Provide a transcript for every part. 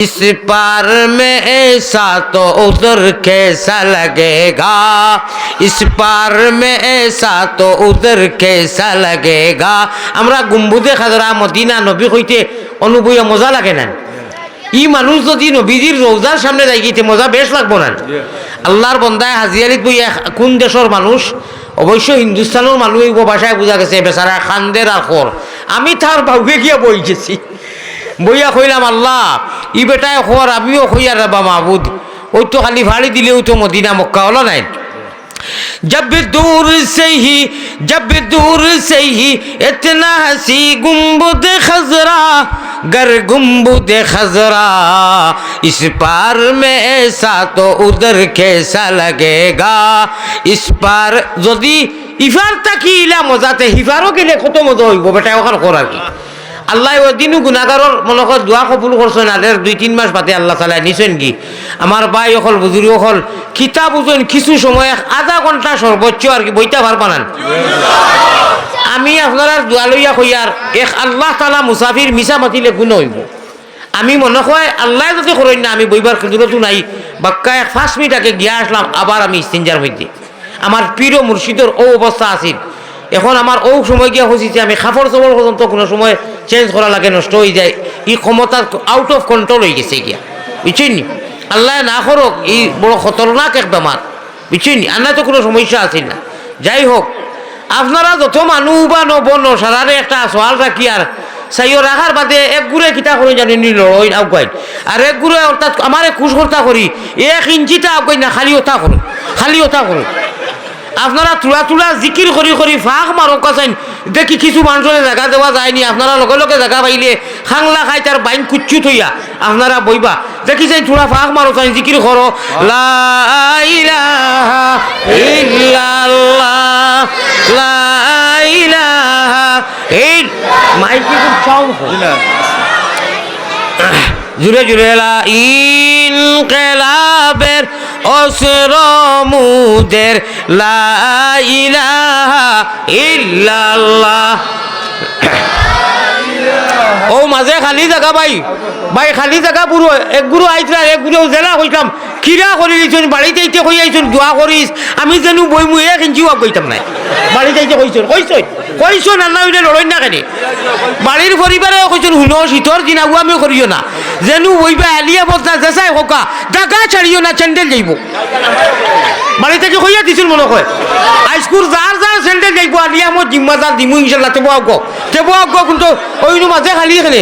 इस पार में ऐसा तो उधर कैसा लगेगा इस पार में ऐसा तो उधर कैसा लगेगा আমরা গুম্বুদে খাজরা মদিনা নবী কইতে অনুভূয় মজা লাগে না ই মানুষ যদি নবীজির রোজার সামনে যাই গিতে মজা বেশ লাগবো না আল্লাহর বন্দায় হাজিয়ারিত বই কোন দেশের মানুষ অবশ্য হিন্দুস্তানের মানুষ এই ভাষায় বোঝা গেছে বেচারা খান্দের আর খর আমি তার বাউকে গিয়ে বই গেছি বইয়া কইলাম আল্লাহ ই বেটায় খোয়ার আমিও খইয়ার রাবা মাহবুদ ওই তো খালি ভাড়ি দিলেও তো মদিনা মক্কা হলো নাই जब दूर से ही जब दूर से ही इतना हसी गुम्बुद खजरा गर गुम्बुद खजरा इस पार में ऐसा तो उधर कैसा लगेगा इस पार যদি ইফার তাকি ইলা মজাতে হিফারও কিনে কত মজা হইব বেটা ওখান করার কি আল্লাহ দিনও গুণাগারর মনে কর দোয়া কবুল করছেন আর এর দুই, তিন মাস বাদে আল্লাহ তালা নিছেন কি? আমার ভাই অকল বুজুরি অকল কিতাব বুঝুন কিছু সময় আধা ঘণ্টা সর্বোচ্চ আর কি বইটা পারবা না আমি আপনার দোয়া লইয়া কইয়ার এক আল্লাহ তালা মুসাফির মিশা মাতিলে গুণ হইব? আমি মনে হয় আল্লাহ যদি করেন না, আমি বইবার খেদুরতো নাই, বাক্কা এক পাঁচ মিনিট আগে গিয়া আসলাম আবার আমি ইস্তিনজার মধ্যে আমার প্রিয় মুর্শিদর ও অবস্থা আছিল। এখন আমার ও সময় গিয়া হয়েছে আমি খাফর চবর পর্যন্ত কোনো সময় চেঞ্জ করা লাগে, নষ্ট হয়ে যায়। ই ক্ষমতা আউট অফ কন্ট্রোল হয়ে গেছে গিয়া। বুঝছেন? আল্লাহ না করক, এই বড় খতরনাক এক বেমার। বুঝছেন? নি আন্না তো কোনো সমস্যা আছে না। যাই হোক, আপনারা যত মানুহ বা নবন সারারে একটা সওয়াল রাখি আর সাইও রাখার বাদে এক গুড়ে কিতা করে জানি নি আগুয়াই আর এক গুড়ে অর্থাৎ আমার খুশ কর্তা করি, এক ইঞ্চিটা আগুয়াই না, খালি ওটা করো। খালি ওটা করো। আপনারা তুলা তুলা জিকির করি করি ফাঁক মারক আছেন দেখি কিছু মানুষের জায়গা দেওয়া যায়নি, আপনারা লগে লগে জায়গা পাইলে খাংলা খাই তার বাইন কুচ্ছু থইয়া আপনারা বইবা। দেখি যাই তুলা ফাঁক মারো চাই জিকির করো। লা ইলাহা ইল্লাল্লাহ, লা ইলাহা ইল, মাইকে খুব সাউন্ড জুড়ে জুড়ে লা ইনকেলাবের অসর মুদের লা ইলাহা ইল্লাল্লাহ। ও মাঝে খালি জায়গা ভাই। ভাই, খালি জায়গা পুরো এক গুরু আইতরা, এক গুরু জেলা কইতাম কিরা করি দিছুন বাড়িতে ইতে কই আইছুন দোয়া করিস আমি যেন বই এক ইঞ্চিও কইতাম নাই বাড়িতে ইতে কইছুন কইছুন কইছুন আল্লাহ হইলে লড়ই না কেন? বাড়ির পরিবারে কইছুন হুনো শীতর দিন আগু আমি করিও না। যেন বইবা আলিয়া বদনা জেসাই হোকা, জাগা ছাড়িও না চ্যান্ডেল যাইব। বাড়ি থেকে কইয়া দিছুন মনে কয়? আইসকুর যার যার স্যান্ডেল যাইব, আলিয়া আমার জিম্মাদার দিমু ইনশাল্লাহ তেবো আগ। তেবো আগ কিন্তু ওই মাঝে খালি এখানে।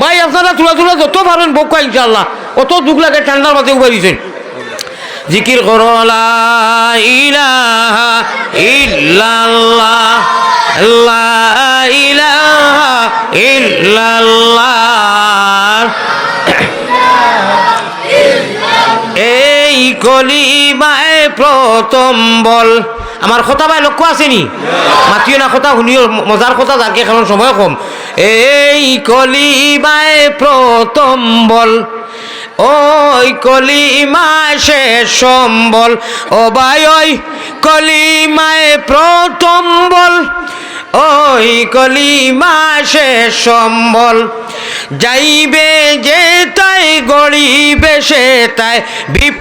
ভাই আপনারা তুলা তুলা যত পারেন বকা ইনশাল্লাহ, অত দুঃখ লাগে ঠান্ডার মাঝে উবারিছেন জিকির করো এই কলিমায় প্রথম বল। আমার কথা ভাই লক্ষ্য আসেনি মাতিও না কথা, শুনিও, মজার কথা, যাকে কারণ সময় কম। এই কলিমায় প্রথম বল। ওই কলিমায় শেষ সম্বল, ও ভাই, ওই কলিমায় প্রথম বল, ওই কলিমা শেষ সম্বল। যাইবে যে তাই, গড়িবে সে তাই বিপ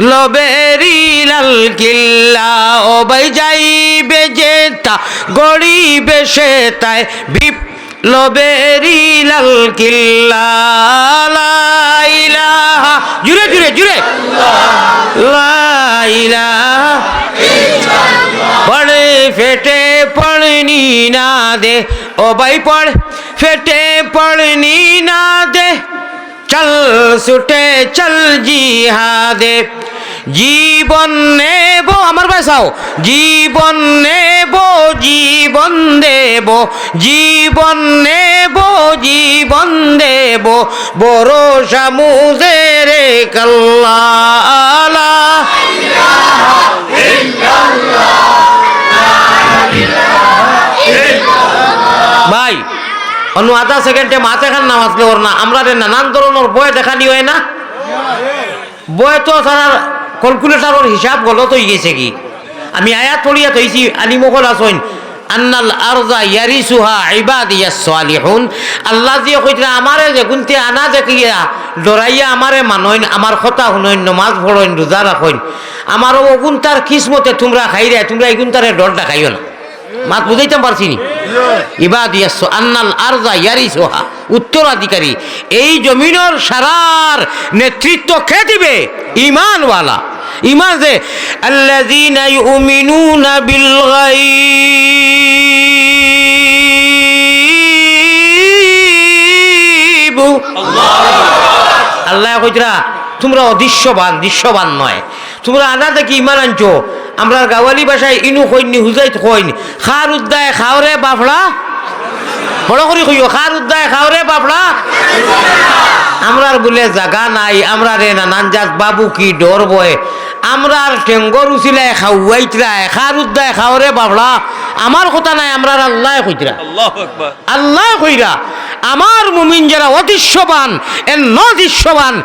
লবেরি লাল কিল্লা। ও ভাই, যাইবে যে তা, গড়িবে সে তাই বিপ লবেরি লাল কিল্লা। ইলাহা, জুড়ে জুড়ে জুড়ে। পড়ে, ফেটে, পড়নি না দে। ও ভাই, পড়, ফেটে, পড়নি না দে। চল, ছুটে, চল জিহাদে। জীবন নেব, আমার বাসাও জীবন নেব, জীবন দেব। জীবন নেব, জীবন দেব। বড় সামুজের ভাই, অন্য আধা সেকেন্ডে খান নামাজ ওর না, আমরা রে নানান ধরনের বই দেখানি হয় না। বই তো তার ক্যালকুলেটারের হিসাব গলত হয়ে গেছে কি? আমি আয়াত পড়িয়া থইছি আলিমকল আসইন আন্নাল আরজা ইয়ারিসুহা ইবাদিয়াস সালিহুন। আল্লাহ দিয়ে কইতরা আমারে যে গুনতে আনা দেখিয়া ডরাইয়া আমারে মানইন, আমার কথা শুনইন, নমাজ পড়ইন, রোজা রাখইন। আমার ওগুন তার কিসমতে তোমরা খাইরে, তোমরা এগুন তারে ডরটা খাইও না। মাত বুঝাইতাম পারছি নি? ইবাদিয়াস আন্নাল আরজা ইয়ারিসুহা, উত্তরাধিকারী। এই জমিনের সারার নেতৃত্ব কে দিবে? ইমানওয়ালা। ইমান যে আল্লাযীনা আল্লাহ কইতরা তোমরা অদৃশ্যবান, দৃশ্যবান নয়। তোমরা আনা দেখি ইমান আনছো। আমরা গাওয়ালি ভাষায় ইনু কইনি হুজাইত কইন খার উদ্দায় খাওরে বাফড়া বড় করে কইও খার উদ্দায় খাওরে বাফড়া আমরার বলে জাগা নাই আমরা রে নানান জাত বাবু কি ডর বয় আমরার টেঙ্গর উচিলায় খাওয়াইতরায় খার উদ্দায় খাওয়ারে বাবলা। আমার কথা নাই আমরা আল্লাহ কইতরা আল্লাহ কইরা। আমার মুমিন যারা অদৃশ্যবান এর নদৃশ্যবান